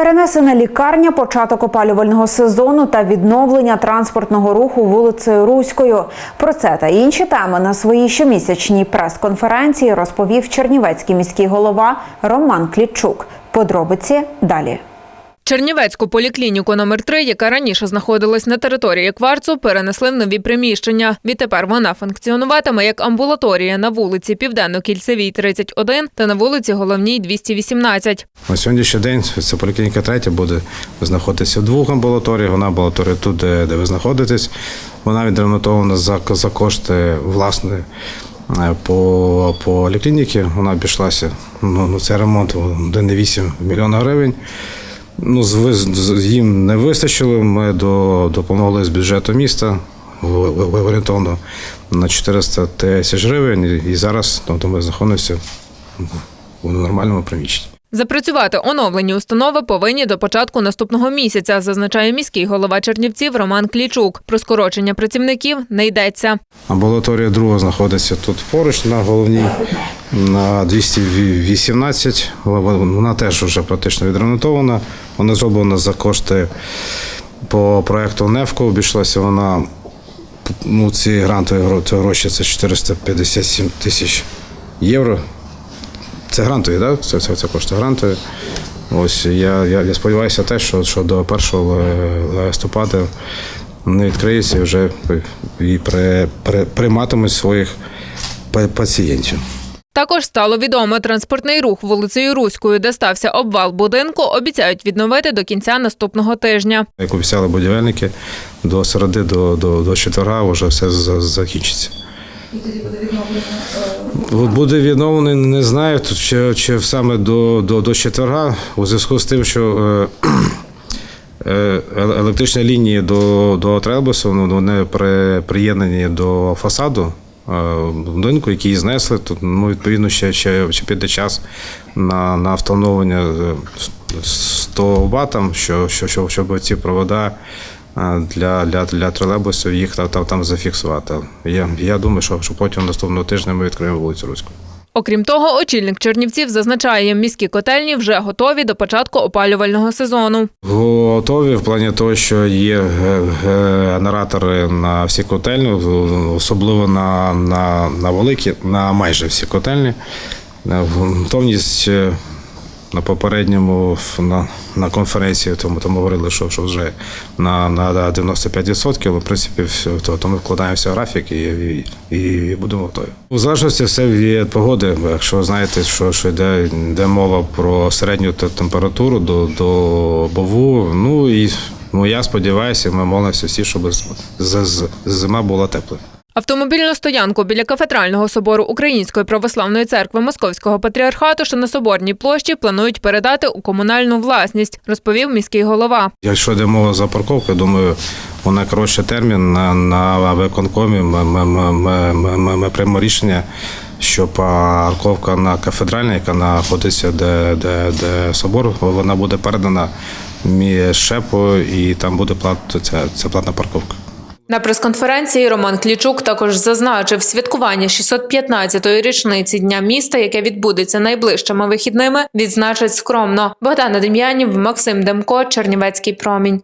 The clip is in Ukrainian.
Перенесена лікарня, початок опалювального сезону та відновлення транспортного руху вулицею Руською. Про це та інші теми на своїй щомісячній прес-конференції розповів чернівецький міський голова Роман Клітчук. Подробиці далі. Чернівецьку поліклініку номер 3 яка раніше знаходилась на території кварцу, перенесли в нові приміщення. Відтепер вона функціонуватиме як амбулаторія на вулиці Південно-Кільцевій, 31 та на вулиці Головній, 218. На сьогоднішній день ця поліклініка третя буде знаходитися в двох амбулаторіях. Вона амбулаторія тут, де, ви знаходитесь. Вона відремонтована за, за кошти власне е, по, по поліклініки. Вона обійшлася. Ну, ну, це ремонт 1,8 мільйона гривень. Ну, з, ви- з- їм не вистачило. Ми до, допомогли з бюджету міста орієнтовно на 400 тисяч гривень. І зараз ну, то ми знаходимося в нормальному приміщенні. Запрацювати оновлені установи повинні до початку наступного місяця, зазначає міський голова Чернівців Роман Клічук. Про скорочення працівників не йдеться. Амбулаторія друга знаходиться тут поруч на головній на 218. Вона теж вже практично відремонтована. Вона зроблена за кошти по проекту НЕФКО. Обійшлася вона ну, ці грантові гроші це 457 тисяч євро. Це грантові, так? Це, це, це кошти грантові. Ось я, я, я сподіваюся, те, що, що до 1 листопада вони відкриються і вже і при, при, прийматимуть своїх пацієнтів. Також стало відомо, транспортний рух вулицею Руською, де стався обвал будинку, обіцяють відновити до кінця наступного тижня. Як обіцяли будівельники, до середи, до, до, до четверга вже все за- закінчиться. От Буде відновлений, не знаю, чи, чи саме до, до, до четверга, у зв'язку з тим, що е, е, електричні лінії до, до тролейбусу, ну, вони при, приєднані до фасаду е, будинку, який знесли. то ну, відповідно, ще, ще, ще піде час на, на встановлення е, 100 ватам, що, що, що, щоб ці провода е, для, для, для тролейбусів їх там, там, там зафіксувати. Я, я думаю, що, що потім наступного тижня ми відкриємо вулицю Руську. Окрім того, очільник Чернівців зазначає, міські котельні вже готові до початку опалювального сезону. Готові в плані того, що є генератори на всі котельні, особливо на, на, на великі, на майже всі котельні. Е, Готовність е, на попередньому на, на конференції, тому, тому говорили, що, що вже на, на 95%, але в принципі все, то, то ми вкладаємося в графік і, і, і будемо готові. У залежності все від погоди. Якщо ви знаєте, що, що йде, йде мова про середню те- температуру до, до бову, ну і ну, я сподіваюся, ми молимося всі, щоб з- зима була тепла. Автомобільну стоянку біля кафедрального собору Української православної церкви Московського патріархату, що на соборній площі планують передати у комунальну власність, розповів міський голова. Якщо йде мова за парковку, думаю, у найкоротший термін на, на виконкомі ми, ми, ми, ми, ми, ми, приймемо рішення, що парковка на кафедральній, яка знаходиться, де, де, де собор, вона буде передана між і там буде плат, це, це платна парковка. На прес-конференції Роман Клічук також зазначив святкування 615-ї річниці дня міста, яке відбудеться найближчими вихідними, відзначить скромно. Богдана Дем'янів, Максим Демко, Чернівецький промінь.